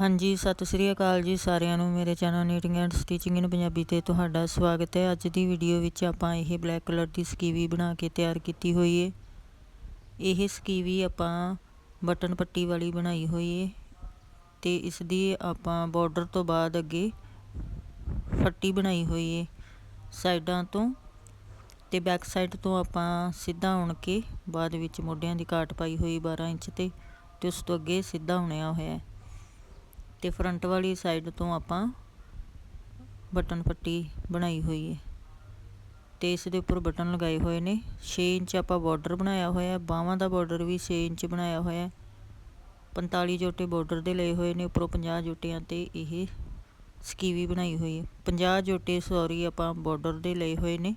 ਹਾਂਜੀ, ਸਤਿ ਸ੍ਰੀ ਅਕਾਲ ਜੀ ਸਾਰਿਆਂ ਨੂੰ। ਮੇਰੇ channel knitting and stitching in Punjabi ਤੇ ਤੁਹਾਡਾ ਸਵਾਗਤ ਹੈ। ਅੱਜ ਦੀ ਵੀਡੀਓ ਵਿੱਚ ਆਪਾਂ ਇਹ ਬਲੈਕ ਕਲਰ ਦੀ ਸਕੀਵੀ ਬਣਾ ਕੇ ਤਿਆਰ ਕੀਤੀ ਹੋਈ ਹੈ ਇਹ ਸਕੀਵੀ ਆਪਾਂ ਬਟਨ ਪੱਟੀ ਵਾਲੀ ਬਣਾਈ ਹੋਈ ਹੈ ਤੇ ਇਸ ਦੀ ਆਪਾਂ ਬਾਰਡਰ ਤੋਂ ਬਾਅਦ ਅੱਗੇ ਫੱਟੀ ਬਣਾਈ ਹੋਈ ਹੈ ਸਾਈਡਾਂ ਤੋਂ ਤੇ ਬੈਕ ਸਾਈਡ ਤੋਂ ਆਪਾਂ ਸਿੱਧਾ ਉਣ ਕੇ ਬਾਅਦ ਵਿੱਚ ਮੋਢਿਆਂ ਦੀ ਕਾਟ ਪਾਈ ਹੋਈ 12 ਇੰਚ ਤੇ ਤੇ ਉਸ ਤੋਂ ਅੱਗੇ ਸਿੱਧਾ ਉਣਿਆ ਹੋਇਆ। ਹੈ ਤੇ ਫਰੰਟ ਵਾਲੀ ਸਾਈਡ ਤੋਂ ਆਪਾਂ ਬਟਨ ਪੱਟੀ ਬਣਾਈ ਹੋਈ ਹੈ। ਤੇ ਇਸ ਦੇ ਉੱਪਰ ਬਟਨ ਲਗਾਏ ਹੋਏ ਨੇ। 6 ਇੰਚ ਆਪਾਂ ਬਾਰਡਰ ਬਣਾਇਆ ਹੋਇਆ ਬਾਹਾਂ ਦਾ ਬਾਰਡਰ ਵੀ 6 ਇੰਚ ਬਣਾਇਆ ਹੋਇਆ 45 ਜੋਟੇ ਬਾਰਡਰ ਦੇ ਲਏ ਹੋਏ ਨੇ। ਉੱਪਰੋਂ 50 ਜੋਟਿਆਂ ਤੇ ਇਹ ਸਕੀਵੀ ਬਣਾਈ ਹੋਈ ਹੈ। 50 ਜੋਟੇ ਸੌਰੀ ਆਪਾਂ ਬਾਰਡਰ ਦੇ ਲਏ ਹੋਏ ਨੇ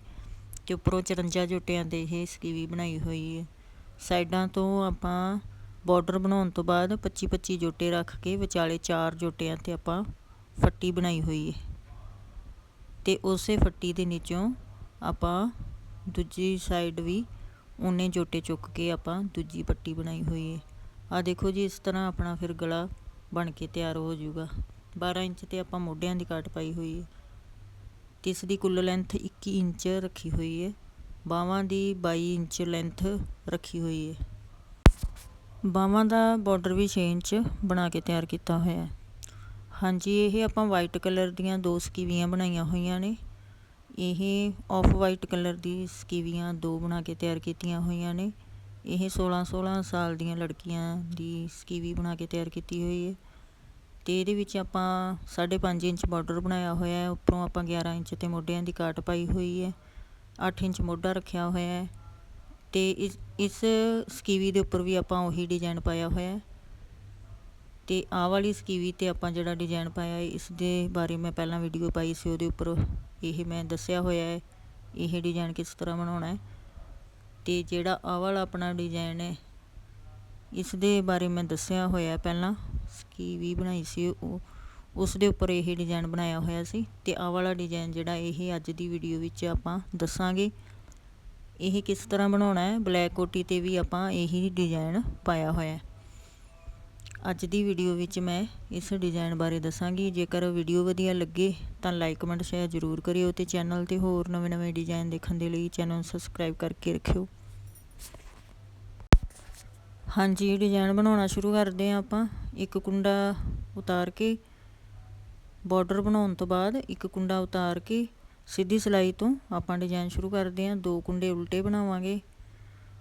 ਤੇ ਉੱਪਰੋਂ 54 ਜੋਟਿਆਂ ਤੇ ਇਹ ਸਕੀਵੀ ਬਣਾਈ ਹੋਈ ਹੈ। ਸਾਈਡਾਂ ਤੋਂ ਆਪਾਂ ਬਾਰਡਰ ਬਣਾਉਣ ਤੋਂ ਬਾਅਦ 25 25 ਜੋਟੇ ਰੱਖ ਕੇ ਵਿਚਾਲੇ ਚਾਰ ਜੋਟਿਆਂ ਤੇ ਆਪਾਂ ਫੱਟੀ ਬਣਾਈ ਹੋਈ ਹੈ ਤੇ ਉਸੇ ਫੱਟੀ ਦੇ ਨੀਚੋਂ ਆਪਾਂ ਦੂਜੀ ਸਾਈਡ ਵੀ ਉਹਨੇ ਜੋਟੇ ਚੁੱਕ ਕੇ ਆਪਾਂ ਦੂਜੀ ਪੱਟੀ ਬਣਾਈ ਹੋਈ ਹੈ ਆ ਦੇਖੋ ਜੀ, ਇਸ ਤਰ੍ਹਾਂ ਆਪਣਾ ਫਿਰ ਗਲਾ ਬਣ ਕੇ ਤਿਆਰ ਹੋ ਜਾਊਗਾ। 12 ਇੰਚ ਤੇ ਆਪਾਂ ਮੋਢਿਆਂ ਦੀ ਕਾਟ ਪਾਈ ਹੋਈ ਹੈ ਤੇ ਇਸ ਦੀ ਕੁੱਲ ਲੈਂਥ 21 ਇੰਚ ਰੱਖੀ ਹੋਈ ਹੈ ਬਾਹਾਂ ਦੀ 22 ਇੰਚ ਲੈਂਥ ਰੱਖੀ ਹੋਈ ਹੈ ਬਾਹਵਾਂ ਦਾ ਬਾਰਡਰ ਵੀ 6 ਇੰਚ ਬਣਾ ਕੇ ਤਿਆਰ ਕੀਤਾ ਹੋਇਆ ਹੈ। ਹਾਂਜੀ, ਇਹ ਆਪਾਂ ਵਾਈਟ ਕਲਰ ਦੀਆਂ ਦੋ ਸਕੀਵੀਆਂ ਬਣਾਈਆਂ ਹੋਈਆਂ ਨੇ। ਇਹ ਆਫ ਵਾਈਟ ਕਲਰ ਦੀ ਸਕੀਵੀਆਂ ਦੋ ਬਣਾ ਕੇ ਤਿਆਰ ਕੀਤੀਆਂ ਹੋਈਆਂ ਨੇ। ਇਹ 16 16 ਸਾਲ ਦੀਆਂ ਲੜਕੀਆਂ ਦੀ ਸਕੀਵੀ ਬਣਾ ਕੇ ਤਿਆਰ ਕੀਤੀ ਹੋਈ ਹੈ ਤੇ ਇਹਦੇ ਵਿੱਚ ਆਪਾਂ 5.5 ਇੰਚ ਬਾਰਡਰ ਬਣਾਇਆ ਹੋਇਆ ਹੈ। ਉੱਪਰੋਂ ਆਪਾਂ 11 ਇੰਚ ਤੇ ਮੋਢਿਆਂ ਦੀ ਕਾਟ ਪਾਈ ਹੋਈ ਹੈ। 8 ਇੰਚ ਮੋਢਾ ਰੱਖਿਆ ਹੋਇਆ ਹੈ। ਅਤੇ ਇਸ ਇਸ ਸਕੀਵੀ ਦੇ ਉੱਪਰ ਵੀ ਆਪਾਂ ਉਹੀ ਡਿਜ਼ਾਇਨ ਪਾਇਆ ਹੋਇਆ ਅਤੇ ਤੇ ਆਹ ਵਾਲੀ ਸਕੀਵੀ ਤੇ ਆਪਾਂ ਜਿਹੜਾ ਡਿਜ਼ਾਇਨ ਪਾਇਆ ਹੈ ਇਸ ਦੇ ਬਾਰੇ ਮੈਂ ਪਹਿਲਾਂ ਵੀਡੀਓ ਪਾਈ ਸੀ, ਉਹਦੇ ਉੱਪਰ ਇਹ ਮੈਂ ਦੱਸਿਆ ਹੋਇਆ ਹੈ, ਇਹ ਡਿਜ਼ਾਇਨ ਕਿਸ ਤਰ੍ਹਾਂ ਬਣਾਉਣਾ ਹੈ। ਤੇ ਜਿਹੜਾ ਆਹ ਵਾਲਾ ਆਪਣਾ ਡਿਜ਼ਾਇਨ ਹੈ ਇਸ ਦੇ ਬਾਰੇ ਮੈਂ ਦੱਸਿਆ ਹੋਇਆ ਪਹਿਲਾਂ, ਸਕੀਵੀ ਬਣਾਈ ਸੀ ਉਹ, ਉਸ ਦੇ ਉੱਪਰ ਇਹ ਡਿਜ਼ਾਈਨ ਬਣਾਇਆ ਹੋਇਆ ਸੀ। ਤੇ ਆਹ ਵਾਲਾ ਡਿਜ਼ਾਈਨ ਜਿਹੜਾ ਇਹ ਅੱਜ ਦੀ ਵੀਡੀਓ ਵਿੱਚ ਆਪਾਂ ਦੱਸਾਂਗੇ। ਇਹ ਕਿਸ ਤਰ੍ਹਾਂ ਬਣਾਉਣਾ ਹੈ? ਬਲੈਕ ਕੋਟੀ ਤੇ ਵੀ ਆਪਾਂ ਇਹੀ ਡਿਜ਼ਾਈਨ ਪਾਇਆ ਹੋਇਆ ਹੈ। ਅੱਜ ਦੀ ਵੀਡੀਓ ਵਿੱਚ ਮੈਂ ਇਸ ਡਿਜ਼ਾਈਨ ਬਾਰੇ ਦੱਸਾਂਗੀ। ਜੇਕਰ ਵੀਡੀਓ ਵਧੀਆ ਲੱਗੇ ਤਾਂ ਲਾਈਕ ਕਮੈਂਟ ਸ਼ੇਅਰ ਜ਼ਰੂਰ ਕਰਿਓ ਤੇ ਚੈਨਲ ਤੇ ਹੋਰ ਨਵੇਂ-ਨਵੇਂ ਡਿਜ਼ਾਈਨ ਦੇਖਣ ਦੇ ਲਈ ਚੈਨਲ ਸਬਸਕ੍ਰਾਈਬ ਕਰਕੇ ਰੱਖਿਓ। ਹਾਂਜੀ ਡਿਜ਼ਾਈਨ ਬਣਾਉਣਾ ਸ਼ੁਰੂ ਕਰਦੇ ਆਂ ਆਪਾਂ। ਇੱਕ ਕੁੰਡਾ ਉਤਾਰ ਕੇ ਬਾਰਡਰ ਬਣਾਉਣ ਤੋਂ ਬਾਅਦ ਇੱਕ ਕੁੰਡਾ ਉਤਾਰ ਕੇ ਸਿੱਧੀ ਸਿਲਾਈ ਤੋਂ ਆਪਾਂ ਡਿਜ਼ਾਈਨ ਸ਼ੁਰੂ ਕਰਦੇ ਹਾਂ। ਦੋ ਕੁੰਡੇ ਉਲਟੇ ਬਣਾਵਾਂਗੇ।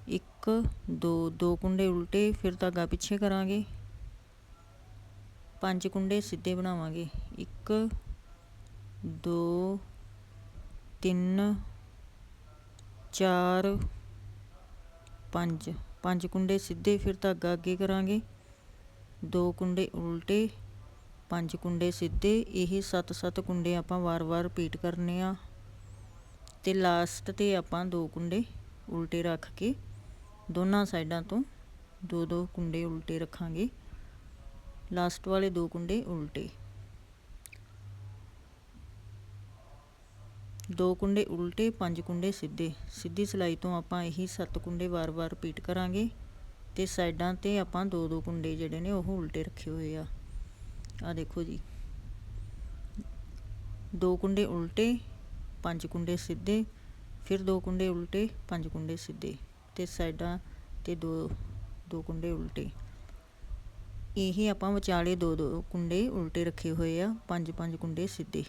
ਇੱਕ, ਦੋ ਦੋ ਕੁੰਡੇ ਉਲਟੇ, ਫਿਰ ਧਾਗਾ ਪਿੱਛੇ ਕਰਾਂਗੇ। ਪੰਜ ਕੁੰਡੇ ਸਿੱਧੇ ਬਣਾਵਾਂਗੇ। ਇੱਕ, ਦੋ, ਤਿੰਨ, ਚਾਰ, ਪੰਜ। ਪੰਜ ਕੁੰਡੇ ਸਿੱਧੇ, ਫਿਰ ਧਾਗਾ ਅੱਗੇ ਕਰਾਂਗੇ। ਦੋ ਕੁੰਡੇ ਉਲਟੇ ਪੰਜ ਕੁੰਡੇ ਸਿੱਧੇ, ਇਹ 7-7 ਕੁੰਡੇ ਆਪਾਂ ਵਾਰ-ਵਾਰ ਰਿਪੀਟ ਕਰਨੇ ਆ। ਤੇ ਲਾਸਟ ਤੇ ਆਪਾਂ ਦੋ ਕੁੰਡੇ ਉਲਟੇ ਰੱਖ ਕੇ, ਦੋਨਾਂ ਸਾਈਡਾਂ ਤੋਂ ਦੋ ਦੋ ਕੁੰਡੇ ਉਲਟੇ ਰੱਖਾਂਗੇ। ਲਾਸਟ ਵਾਲੇ ਦੋ ਕੁੰਡੇ ਉਲਟੇ। ਦੋ ਕੁੰਡੇ ਉਲਟੇ, ਪੰਜ ਕੁੰਡੇ ਸਿੱਧੇ। ਸਿੱਧੀ ਸਿਲਾਈ ਤੋਂ ਆਪਾਂ ਇਹੀ ਸੱਤ ਕੁੰਡੇ ਵਾਰ-ਵਾਰ ਰਿਪੀਟ ਕਰਾਂਗੇ। ਤੇ ਸਾਈਡਾਂ ਤੇ ਆਪਾਂ ਦੋ ਦੋ ਕੁੰਡੇ ਜਿਹੜੇ ਨੇ ਉਹ ਉਲਟੇ ਰੱਖੇ ਹੋਏ ਆ। ਆ ਦੇਖੋ ਜੀ। ਦੋ ਕੁੰਡੇ ਉਲਟੇ, ਪੰਜ ਕੁੰਡੇ ਸਿੱਧੇ, ਫਿਰ ਦੋ ਕੁੰਡੇ ਉਲਟੇ, ਪੰਜ ਕੁੰਡੇ ਸਿੱਧੇ ਤੇ ਸਾਈਡਾਂ ਤੇ ਦੋ ਦੋ ਕੁੰਡੇ ਉਲਟੇ। ਇਹ ਆਪਾਂ ਵਿਚਾਲੇ ਦੋ ਦੋ ਕੁੰਡੇ ਉਲਟੇ ਰੱਖੇ ਹੋਏ ਆ, ਪੰਜ ਪੰਜ ਕੁੰਡੇ ਸਿੱਧੇ।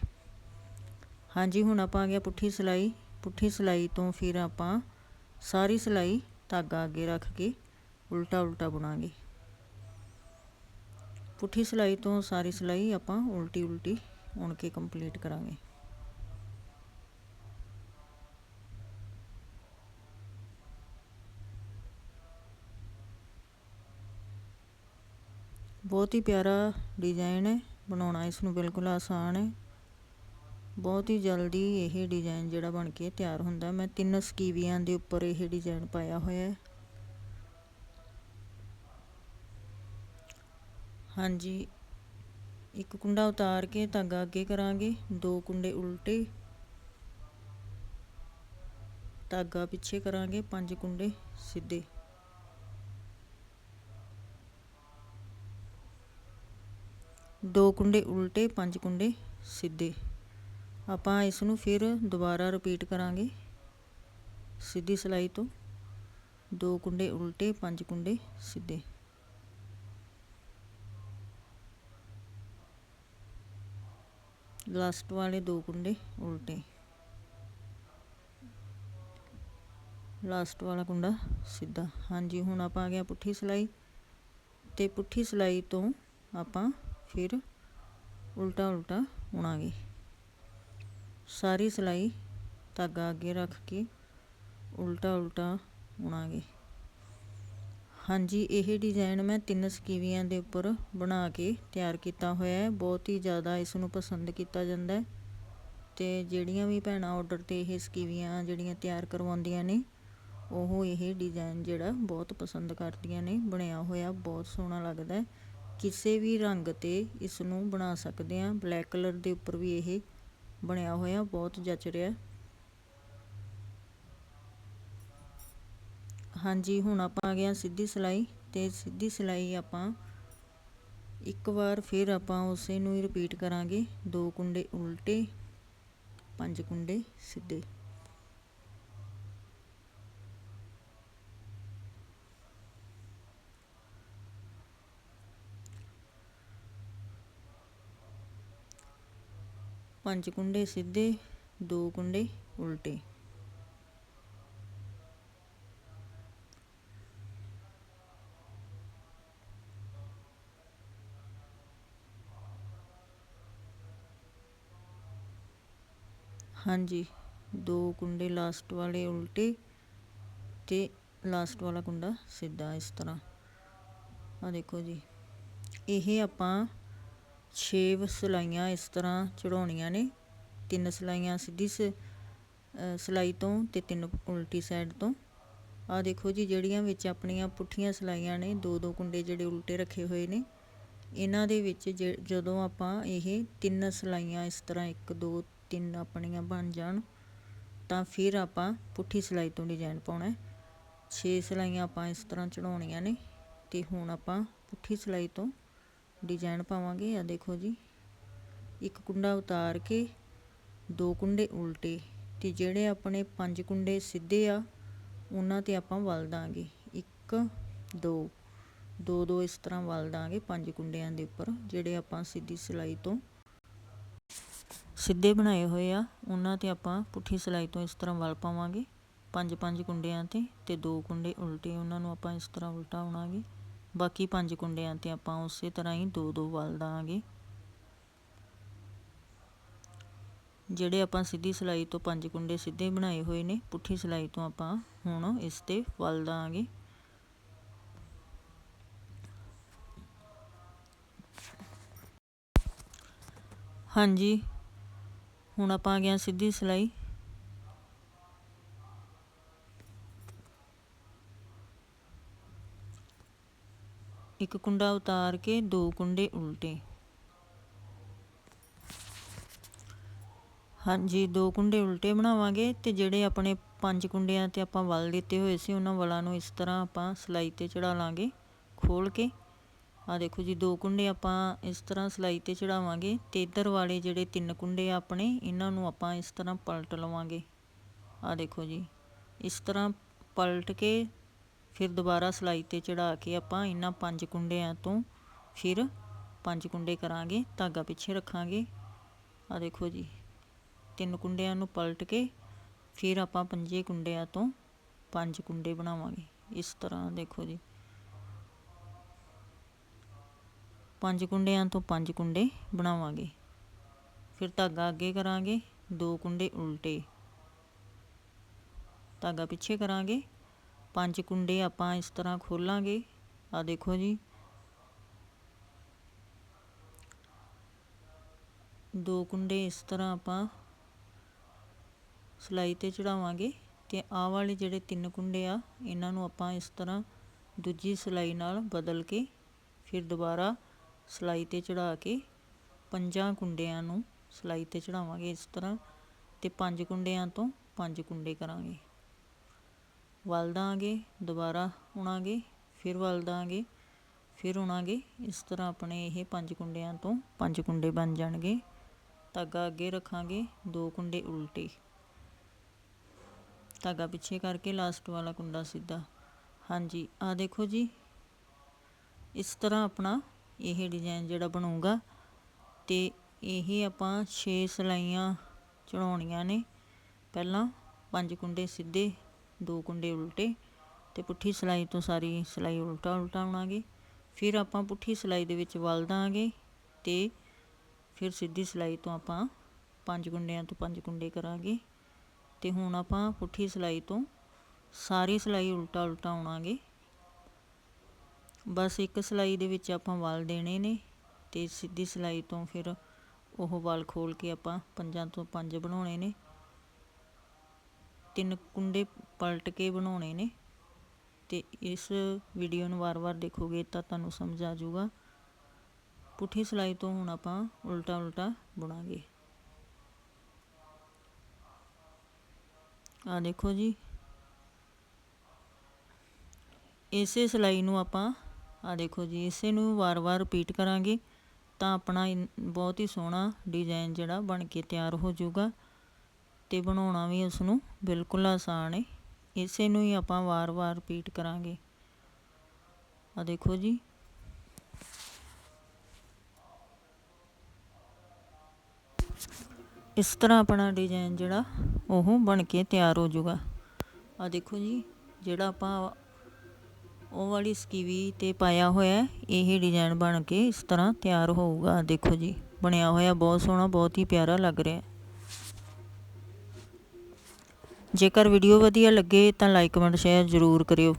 ਹਾਂਜੀ, ਹੁਣ ਆਪਾਂ ਆ ਗਿਆ ਪੁੱਠੀ ਸਲਾਈ। ਪੁੱਠੀ ਸਲਾਈ ਤੋਂ ਫਿਰ ਆਪਾਂ ਸਾਰੀ ਸਲਾਈ ਧਾਗਾ ਅੱਗੇ ਰੱਖ ਕੇ ਉਲਟਾ ਉਲਟਾ ਬੁਣਾਂਗੇ। ਪੁੱਠੀ ਸਿਲਾਈ ਤੋਂ ਸਾਰੀ ਸਿਲਾਈ ਆਪਾਂ ਉਲਟੀ ਉਲਟੀ ਉਣ ਕੇ ਕੰਪਲੀਟ ਕਰਾਂਗੇ। ਬਹੁਤ ਹੀ ਪਿਆਰਾ ਡਿਜ਼ਾਈਨ ਹੈ, ਬਣਾਉਣਾ ਇਸ ਨੂੰ ਬਿਲਕੁਲ ਆਸਾਨ ਹੈ। ਬਹੁਤ ਹੀ ਜਲਦੀ ਇਹ ਡਿਜ਼ਾਈਨ ਜਿਹੜਾ ਬਣ ਕੇ ਤਿਆਰ ਹੁੰਦਾ। ਮੈਂ ਤਿੰਨ ਸਕੀਵੀਆਂ ਦੇ ਉੱਪਰ ਇਹ ਡਿਜ਼ਾਈਨ ਪਾਇਆ ਹੋਇਆ ਹੈ। ਹਾਂਜੀ। ਇੱਕ ਕੁੰਡਾ ਉਤਾਰ ਕੇ ਧਾਗਾ ਅੱਗੇ ਕਰਾਂਗੇ। ਦੋ ਕੁੰਡੇ ਉਲਟੇ। ਧਾਗਾ ਪਿੱਛੇ ਕਰਾਂਗੇ। ਪੰਜ ਕੁੰਡੇ ਸਿੱਧੇ। ਦੋ ਕੁੰਡੇ ਉਲਟੇ, ਪੰਜ ਕੁੰਡੇ ਸਿੱਧੇ। ਆਪਾਂ ਇਸ ਨੂੰ ਫਿਰ ਦੁਬਾਰਾ ਰਿਪੀਟ ਕਰਾਂਗੇ। ਸਿੱਧੀ ਸਲਾਈ ਤੋਂ। ਦੋ ਕੁੰਡੇ ਉਲਟੇ, ਪੰਜ ਕੁੰਡੇ ਸਿੱਧੇ। ਲਾਸਟ ਵਾਲੇ ਦੋ ਕੁੰਡੇ ਉਲਟੇ। ਲਾਸਟ ਵਾਲਾ ਕੁੰਡਾ ਸਿੱਧਾ। ਹਾਂਜੀ, ਹੁਣ ਆਪਾਂ ਆ ਗਿਆ ਪੁੱਠੀ ਸਿਲਾਈ। ਤੇ ਪੁੱਠੀ ਸਿਲਾਈ ਤੋਂ ਆਪਾਂ ਫਿਰ ਉਲਟਾ ਉਲਟਾ ਬੁਣਾਂਗੇ। ਸਾਰੀ ਸਿਲਾਈ ਧਾਗਾ ਅੱਗੇ ਰੱਖ ਕੇ ਉਲਟਾ ਉਲਟਾ ਬੁਣਾਂਗੇ। ਹਾਂਜੀ, ਇਹ ਡਿਜ਼ਾਇਨ ਮੈਂ ਤਿੰਨ ਸਕੀਵੀਆਂ ਦੇ ਉੱਪਰ ਬਣਾ ਕੇ ਤਿਆਰ ਕੀਤਾ ਹੋਇਆ ਹੈ। ਬਹੁਤ ਹੀ ਜ਼ਿਆਦਾ ਇਸ ਨੂੰ ਪਸੰਦ ਕੀਤਾ ਜਾਂਦਾ ਹੈ ਤੇ ਜਿਹੜੀਆਂ ਵੀ ਭੈਣਾਂ ਆਰਡਰ ਤੇ ਇਹ ਸਕੀਵੀਆਂ ਜਿਹੜੀਆਂ ਤਿਆਰ ਕਰਵਾਉਂਦੀਆਂ ਨੇ, ਉਹ ਇਹ ਡਿਜ਼ਾਈਨ ਜਿਹੜਾ ਬਹੁਤ ਪਸੰਦ ਕਰਦੀਆਂ ਨੇ, ਬਣਿਆ ਹੋਇਆ ਬਹੁਤ ਸੋਹਣਾ ਲੱਗਦਾ ਹੈ। ਕਿਸੇ ਵੀ ਰੰਗ ਤੇ ਇਸ ਨੂੰ ਬਣਾ ਸਕਦੇ ਆ ਬਲੈਕ ਕਲਰ ਦੇ ਉੱਪਰ ਵੀ ਇਹ ਬਣਿਆ ਹੋਇਆ, ਬਹੁਤ ਜੱਚ ਰਿਹਾ ਹਾਂਜੀ, ਹੁਣ ਆਪਾਂ ਆ ਗਿਆ ਸਿੱਧੀ ਸਿਲਾਈ ਤੇ ਸਿੱਧੀ ਸਿਲਾਈ ਆਪਾਂ ਇੱਕ ਵਾਰ ਫਿਰ ਆਪਾਂ ਉਸੇ ਨੂੰ ਹੀ ਰਿਪੀਟ ਕਰਾਂਗੇ। ਦੋ ਕੁੰਡੇ ਉਲਟੇ, ਪੰਜ ਕੁੰਡੇ ਸਿੱਧੇ। ਪੰਜ ਕੁੰਡੇ ਸਿੱਧੇ, ਦੋ ਕੁੰਡੇ ਉਲਟੇ। ਹਾਂਜੀ। ਦੋ ਕੁੰਡੇ ਲਾਸਟ ਵਾਲੇ ਉਲਟੇ ਅਤੇ ਲਾਸਟ ਵਾਲਾ ਕੁੰਡਾ ਸਿੱਧਾ ਇਸ ਤਰ੍ਹਾਂ। ਆ ਦੇਖੋ ਜੀ। ਇਹ ਆਪਾਂ 6 ਸਲਾਈਆਂ ਇਸ ਤਰ੍ਹਾਂ ਚੜਾਉਣੀਆਂ ਨੇ। ਤਿੰਨ ਸਲਾਈਆਂ ਸਿੱਧੀ ਸਲਾਈ ਤੋਂ ਤੇ ਤਿੰਨ ਉਲਟੀ ਸਾਈਡ ਤੋਂ। ਆ ਦੇਖੋ ਜੀ, ਜਿਹੜੀਆਂ ਵਿੱਚ ਆਪਣੀਆਂ ਪੁੱਠੀਆਂ ਸਲਾਈਆਂ ਨੇ, ਦੋ ਦੋ ਕੁੰਡੇ ਜਿਹੜੇ ਉਲਟੇ ਰੱਖੇ ਹੋਏ ਨੇ। ਇਹਨਾਂ ਦੇ ਵਿੱਚ ਜਦੋਂ ਆਪਾਂ ਇਹ ਤਿੰਨ ਸਲਾਈਆਂ ਇਸ ਤਰ੍ਹਾਂ 1 2 ਤਿੰਨ ਆਪਣੀਆਂ ਬਣ ਜਾਣ, ਤਾਂ ਫਿਰ ਆਪਾਂ ਪੁੱਠੀ ਸਿਲਾਈ ਤੋਂ ਡਿਜ਼ਾਈਨ ਪਾਉਣਾ 6 ਸਿਲਾਈਆਂ ਆਪਾਂ ਇਸ ਤਰ੍ਹਾਂ ਚੜਾਉਣੀਆਂ ਨੇ, ਤੇ ਹੁਣ ਆਪਾਂ ਪੁੱਠੀ ਸਿਲਾਈ ਤੋਂ ਡਿਜ਼ਾਈਨ ਪਾਵਾਂਗੇ। ਆ ਦੇਖੋ ਜੀ, ਇੱਕ ਕੁੰਡਾ ਉਤਾਰ ਕੇ ਦੋ ਕੁੰਡੇ ਉਲਟੇ, ਤੇ ਜਿਹੜੇ ਆਪਣੇ ਪੰਜ ਕੁੰਡੇ ਸਿੱਧੇ ਆ, ਉਹਨਾਂ ਤੇ ਆਪਾਂ ਵਲ ਦਾਂਗੇ। 1 2 ਦੋ ਦੋ ਇਸ ਤਰ੍ਹਾਂ ਵਲ ਦਾਂਗੇ ਪੰਜ ਕੁੰਡਿਆਂ ਦੇ ਉੱਪਰ, ਜਿਹੜੇ ਆਪਾਂ ਸਿੱਧੀ ਸਿਲਾਈ ਤੋਂ ਸਿੱਧੇ ਬਣਾਏ ਹੋਏ ਆ। ਉਹਨਾਂ ਤੇ ਆਪਾਂ ਪੁੱਠੀ ਸਿਲਾਈ ਤੋਂ ਇਸ ਤਰ੍ਹਾਂ ਵਲ ਪਾਵਾਂਗੇ। ਪੰਜ ਪੰਜ ਕੁੰਡਿਆਂ ਤੇ ਤੇ ਦੋ ਕੁੰਡੇ ਉਲਟੇ ਉਹਨਾਂ ਨੂੰ ਆਪਾਂ ਇਸ ਤਰ੍ਹਾਂ ਉਲਟਾ ਬਣਾਵਾਂਗੇ ਬਾਕੀ ਪੰਜ ਕੁੰਡਿਆਂ ਤੇ ਆਪਾਂ ਉਸੇ ਤਰ੍ਹਾਂ ਹੀ ਦੋ ਦੋ ਵਲ ਦਾਂਗੇ। ਜਿਹੜੇ ਆਪਾਂ ਸਿੱਧੀ ਸਿਲਾਈ ਤੋਂ ਪੰਜ ਕੁੰਡੇ ਸਿੱਧੇ ਬਣਾਏ ਹੋਏ ਨੇ, ਪੁੱਠੀ ਸਿਲਾਈ ਤੋਂ ਆਪਾਂ ਹੁਣ ਇਸ ਤੇ ਵਲ ਦਾਂਗੇ। ਹਾਂਜੀ ਹੁਣ ਆਪਾਂ ਆ ਗਿਆ ਸਿੱਧੀ ਸਿਲਾਈ। ਇੱਕ ਕੁੰਡਾ ਉਤਾਰ ਕੇ ਦੋ ਕੁੰਡੇ ਉਲਟੇ। ਹਾਂਜੀ, ਦੋ ਕੁੰਡੇ ਉਲਟੇ ਬਣਾਵਾਂਗੇ ਤੇ ਜਿਹੜੇ ਆਪਣੇ ਪੰਜ ਕੁੰਡਿਆਂ ਤੇ ਆਪਾਂ ਵਲ ਦਿੱਤੇ ਹੋਏ ਸੀ, ਉਹਨਾਂ ਵਲਾਂ ਨੂੰ ਇਸ ਤਰ੍ਹਾਂ ਆਪਾਂ ਸਿਲਾਈ ਤੇ ਚੜਾ ਲਾਂਗੇ ਖੋਲ ਕੇ। ਆ ਦੇਖੋ ਜੀ, ਦੋ ਕੁੰਡੇ ਆਪਾਂ ਇਸ ਤਰ੍ਹਾਂ ਸਲਾਈ ਤੇ ਚੜਾਵਾਂਗੇ ਤੇ ਇਧਰ ਵਾਲੇ ਜਿਹੜੇ ਤਿੰਨ ਕੁੰਡੇ ਆ ਆਪਣੇ, ਇਹਨਾਂ ਨੂੰ ਆਪਾਂ ਇਸ ਤਰ੍ਹਾਂ ਪਲਟ ਲਵਾਂਗੇ। ਆ ਦੇਖੋ ਜੀ, ਇਸ ਤਰ੍ਹਾਂ ਪਲਟ ਕੇ ਫਿਰ ਦੁਬਾਰਾ ਸਲਾਈ ਤੇ ਚੜਾ ਕੇ ਆਪਾਂ ਇਹਨਾਂ ਪੰਜ ਕੁੰਡਿਆਂ ਤੋਂ ਫਿਰ ਪੰਜ ਕੁੰਡੇ ਕਰਾਂਗੇ, ਧਾਗਾ ਪਿੱਛੇ ਰੱਖਾਂਗੇ। ਆ ਦੇਖੋ ਜੀ, ਤਿੰਨ ਕੁੰਡਿਆਂ ਨੂੰ ਪਲਟ ਕੇ ਫਿਰ ਆਪਾਂ ਪੰਜੇ ਕੁੰਡਿਆਂ ਤੋਂ ਪੰਜ ਕੁੰਡੇ ਬਣਾਵਾਂਗੇ। ਇਸ ਤਰ੍ਹਾਂ ਦੇਖੋ ਜੀ। ਪੰਜ ਕੁੰਡਿਆਂ ਤੋਂ ਪੰਜ ਕੁੰਡੇ ਬਣਾਵਾਂਗੇ। ਫਿਰ ਧਾਗਾ ਅੱਗੇ ਕਰਾਂਗੇ, ਦੋ ਕੁੰਡੇ ਉਲਟੇ। ਧਾਗਾ ਪਿੱਛੇ ਕਰਾਂਗੇ, ਪੰਜ ਕੁੰਡੇ ਆਪਾਂ ਇਸ ਤਰ੍ਹਾਂ ਖੋਲਾਂਗੇ। ਆ ਦੇਖੋ ਜੀ। ਦੋ ਕੁੰਡੇ ਇਸ ਤਰ੍ਹਾਂ ਆਪਾਂ ਸਲਾਈ ਤੇ ਚੜਾਵਾਂਗੇ ਤੇ ਆਹ ਵਾਲੇ ਜਿਹੜੇ ਤਿੰਨ ਕੁੰਡੇ ਆ, ਇਹਨਾਂ ਨੂੰ ਆਪਾਂ ਇਸ ਤਰ੍ਹਾਂ ਦੂਜੀ ਸਲਾਈ ਨਾਲ ਬਦਲ ਕੇ ਫਿਰ ਦੁਬਾਰਾ ਸਲਾਈ ਤੇ ਚੜ੍ਹਾ ਕੇ ਪੰਜਾਂ ਕੁੰਡਿਆਂ ਨੂੰ ਸਲਾਈ ਤੇ ਚੜਾਵਾਂਗੇ ਇਸ ਤਰ੍ਹਾਂ ਤੇ ਪੰਜ ਕੁੰਡਿਆਂ ਤੋਂ ਪੰਜ ਕੁੰਡੇ ਕਰਾਂਗੇ। ਵਲ ਦਾਂਗੇ ਦੁਬਾਰਾ ਉਣਾਂਗੇ, ਫਿਰ ਵਲ ਦਾਂਗੇ ਫਿਰ ਉਣਾਂਗੇ। ਇਸ ਤਰ੍ਹਾਂ ਆਪਣੇ ਇਹ ਪੰਜ ਕੁੰਡਿਆਂ ਤੋਂ ਪੰਜ ਕੁੰਡੇ ਬਣ ਜਾਣਗੇ। ਧਾਗਾ ਅੱਗੇ ਰੱਖਾਂਗੇ, ਦੋ ਕੁੰਡੇ ਉਲਟੇ। ਧਾਗਾ ਪਿੱਛੇ ਕਰਕੇ ਲਾਸਟ ਵਾਲਾ ਕੁੰਡਾ ਸਿੱਧਾ। ਹਾਂਜੀ ਆ ਦੇਖੋ ਜੀ। ਇਸ ਤਰ੍ਹਾਂ ਆਪਣਾ ਇਹ ਡਿਜ਼ਾਈਨ ਜਿਹੜਾ ਬਣੂਗਾ ਤੇ ਇਹ ਆਪਾਂ 6 ਸਲਾਈਆਂ ਚੜਾਉਣੀਆਂ ਨੇ। ਪਹਿਲਾਂ ਪੰਜ ਕੁੰਡੇ ਸਿੱਧੇ, ਦੋ ਕੁੰਡੇ ਉਲਟੇ ਤੇ ਪੁੱਠੀ ਸਲਾਈ ਤੋਂ ਸਾਰੀ ਸਲਾਈ ਉਲਟਾ ਉਲਟਾ ਉਣਾਂਗੇ ਫਿਰ ਆਪਾਂ ਪੁੱਠੀ ਸਲਾਈ ਦੇ ਵਿੱਚ ਵਲ ਦਾਂਗੇ ਤੇ ਫਿਰ ਸਿੱਧੀ ਸਲਾਈ ਤੋਂ ਆਪਾਂ ਪੰਜ ਕੁੰਡਿਆਂ ਤੋਂ ਪੰਜ ਕੁੰਡੇ ਕਰਾਂਗੇ ਤੇ ਹੁਣ ਆਪਾਂ ਪੁੱਠੀ ਸਲਾਈ ਤੋਂ ਸਾਰੀ ਸਲਾਈ ਉਲਟਾ ਉਲਟਾ ਆਉਣਾਗੇ। ਬਸ ਇੱਕ ਸਿਲਾਈ ਦੇ ਵਿੱਚ ਆਪਾਂ ਵਲ ਦੇਣੇ ਨੇ ਅਤੇ ਸਿੱਧੀ ਸਿਲਾਈ ਤੋਂ ਫਿਰ ਉਹ ਵਲ ਖੋਲ ਕੇ ਆਪਾਂ ਪੰਜਾਂ ਤੋਂ ਪੰਜ ਬਣਾਉਣੇ ਨੇ। ਤਿੰਨ ਕੁੰਡੇ ਪਲਟ ਕੇ ਬਣਾਉਣੇ ਨੇ ਤੇ ਇਸ ਵੀਡੀਓ ਨੂੰ ਵਾਰ-ਵਾਰ ਦੇਖੋਗੇ ਤਾਂ ਤੁਹਾਨੂੰ ਸਮਝ ਆ ਜਾਊਗਾ। ਪੁੱਠੀ ਸਿਲਾਈ ਤੋਂ ਹੁਣ ਆਪਾਂ ਉਲਟਾ ਉਲਟਾ ਬੁਣਾਂਗੇ। ਆ ਦੇਖੋ ਜੀ। ਇਸੇ ਸਿਲਾਈ ਨੂੰ ਆਪਾਂ ਆ ਦੇਖੋ ਜੀ, ਇਸੇ ਨੂੰ ਵਾਰ-ਵਾਰ ਰਿਪੀਟ ਕਰਾਂਗੇ ਤਾਂ ਆਪਣਾ ਬਹੁਤ ਹੀ ਸੋਹਣਾ ਡਿਜ਼ਾਈਨ ਜਿਹੜਾ ਬਣ ਕੇ ਤਿਆਰ ਹੋ ਜਾਊਗਾ ਤੇ ਬਣਾਉਣਾ ਵੀ ਉਸ ਨੂੰ ਬਿਲਕੁਲ ਆਸਾਨ ਹੈ ਇਸੇ ਨੂੰ ਹੀ ਆਪਾਂ ਵਾਰ-ਵਾਰ ਰਿਪੀਟ ਕਰਾਂਗੇ। ਆ ਦੇਖੋ ਜੀ। ਇਸ ਤਰ੍ਹਾਂ ਆਪਣਾ ਡਿਜ਼ਾਈਨ ਜਿਹੜਾ ਉਹ ਬਣ ਕੇ ਤਿਆਰ ਹੋ ਜਾਊਗਾ। ਆ ਦੇਖੋ ਜੀ, ਜਿਹੜਾ ਆਪਾਂ ਉਹ ਵਾਲੀ ਸਕੀਵੀ ਤੇ ਪਾਇਆ ਹੋਇਆ ਇਹ ਡਿਜ਼ਾਈਨ ਬਣ ਕੇ ਇਸ ਤਰ੍ਹਾਂ ਤਿਆਰ ਹੋਊਗਾ। ਦੇਖੋ ਜੀ, ਬਣਿਆ ਹੋਇਆ ਬਹੁਤ ਸੋਹਣਾ, ਬਹੁਤ ਹੀ ਪਿਆਰਾ ਲੱਗ ਰਿਹਾ ਜੇਕਰ ਵੀਡੀਓ ਵਧੀਆ ਲੱਗੇ ਤਾਂ ਲਾਈਕ ਕਮੈਂਟ ਸ਼ੇਅਰ ਜ਼ਰੂਰ ਕਰਿਓ।